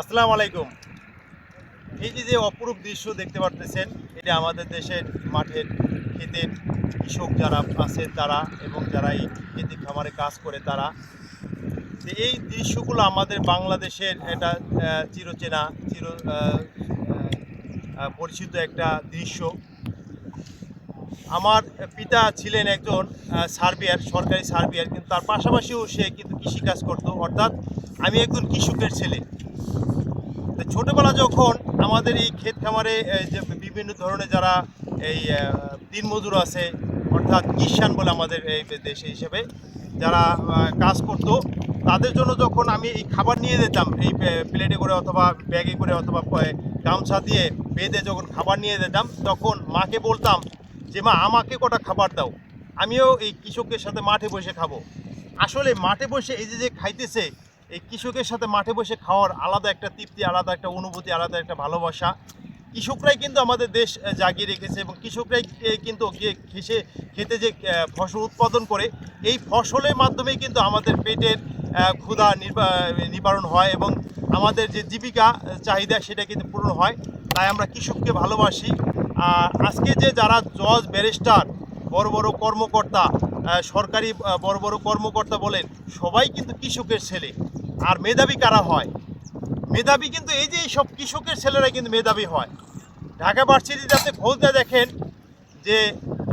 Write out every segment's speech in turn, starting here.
আসসালামু আলাইকুম। এই যে যে অপরূপ দৃশ্য দেখতে পারতেছেন, এটা আমাদের দেশের মাঠের ক্ষেতের কৃষক যারা আছে তারা এবং যারা এই খেতে খামারে কাজ করে তারা। এই দৃশ্যগুলো আমাদের বাংলাদেশের এটা চিরচেনা, চির পরিচিত একটা দৃশ্য। আমার পিতা ছিলেন একজন সার্বিয়ার, সরকারি সার্বিয়ার, কিন্তু তার পাশাপাশিও সে কিন্তু কৃষিকাজ করতো। অর্থাৎ আমি একজন কৃষকের ছেলে। ছোটবেলা যখন আমাদের এই ক্ষেত খামারে যে বিভিন্ন ধরনের যারা এই দিনমজুর আছে, অর্থাৎ কিষান বলে আমাদের এই দেশে হিসেবে যারা কাজ করতো, তাদের জন্য যখন আমি এই খাবার নিয়ে যেতাম, এই প্লেটে করে অথবা ব্যাগে করে অথবা গামছা দিয়ে বেঁধে যখন খাবার নিয়ে যেতাম, তখন মাকে বলতাম যে, মা, আমাকে কটা খাবার দাও, আমিও এই কৃষকের সাথে মাঠে বসে খাব। আসলে মাঠে বসে এই যে যে খাইতেছে এই কৃষকের সাথে মাঠে বসে খাওয়ার আলাদা একটা তৃপ্তি, আলাদা একটা অনুভূতি, আলাদা একটা ভালোবাসা। কৃষকরাই কিন্তু আমাদের দেশ জাগিয়ে রেখেছে এবং কৃষকরাই কিন্তু খেসে খেতে যে ফসল উৎপাদন করে, এই ফসলের মাধ্যমেই কিন্তু আমাদের পেটের ক্ষুধা নিবারণ হয় এবং আমাদের যে জীবিকা চাহিদা সেটা কিন্তু পূরণ হয়। তাই আমরা কৃষককে ভালোবাসি। আর আজকে যে যারা জজ, ব্যারিস্টার, বড় বড় কর্মকর্তা সরকারি বড় বড় কর্মকর্তা বলেন, সবাই কিন্তু কৃষকের ছেলে। আর মেধাবী কারা হয়? মেধাবী কিন্তু এই যে সব কৃষকের ছেলেরা কিন্তু মেধাবী হয়। ঢাকা ভার্সিটিতে আপনি খোঁজ দিয়ে দেখেন যে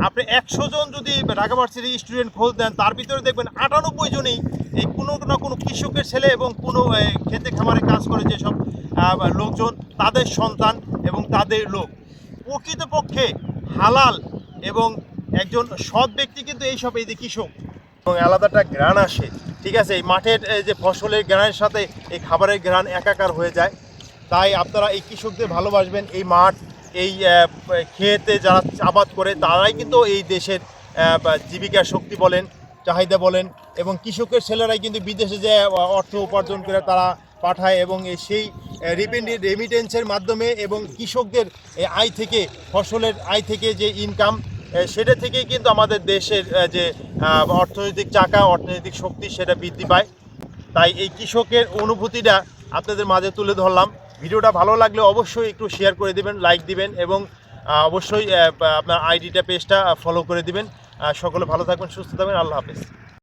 আপনি একশো জন যদি ঢাকা ভার্সিটির স্টুডেন্ট খোঁজ দেন তার ভিতরে দেখবেন আটানব্বই জনই এই কোনো না কোনো কৃষকের ছেলে এবং কোনো খেতে খামারে কাজ করে যেসব লোকজন, তাদের সন্তান এবং তাদের লোক। প্রকৃতপক্ষে হালাল এবং একজন সৎ ব্যক্তি কিন্তু এইসব এই যে কৃষক। এবং আলাদাটা গ্রান আসে। ঠিক আছে, এই মাঠের যে ফসলের গ্রানের সাথে এই খাবারের গ্রান একাকার হয়ে যায়। তাই আপনারা এই কৃষকদের ভালোবাসবেন, এই মাঠ, এই খেতে যারা আবাদ করে, তারাই কিন্তু এই দেশের জীবিকার শক্তি বলেন, চাহিদা বলেন এবং কৃষকের ছেলেরাই কিন্তু বিদেশে যে অর্থ উপার্জন করে তারা পাঠায় এবং সেই রেমিটেন্সের মাধ্যমে এবং কৃষকদের আয় থেকে, ফসলের আয় থেকে যে ইনকাম সেটা থেকেই কিন্তু আমাদের দেশের যে অর্থনৈতিক চাকা, অর্থনৈতিক শক্তি সেটা বৃদ্ধি পায়। তাই এই কৃষকের অনুভূতিটা আপনাদের মাঝে তুলে ধরলাম। ভিডিওটা ভালো লাগলে অবশ্যই একটু শেয়ার করে দিবেন লাইক দিবেন এবং অবশ্যই আপনার আইডিটা পেজটা ফলো করে দিবেন। সকলে ভালো থাকবেন, সুস্থ থাকবেন, আল্লাহ হাফেজ।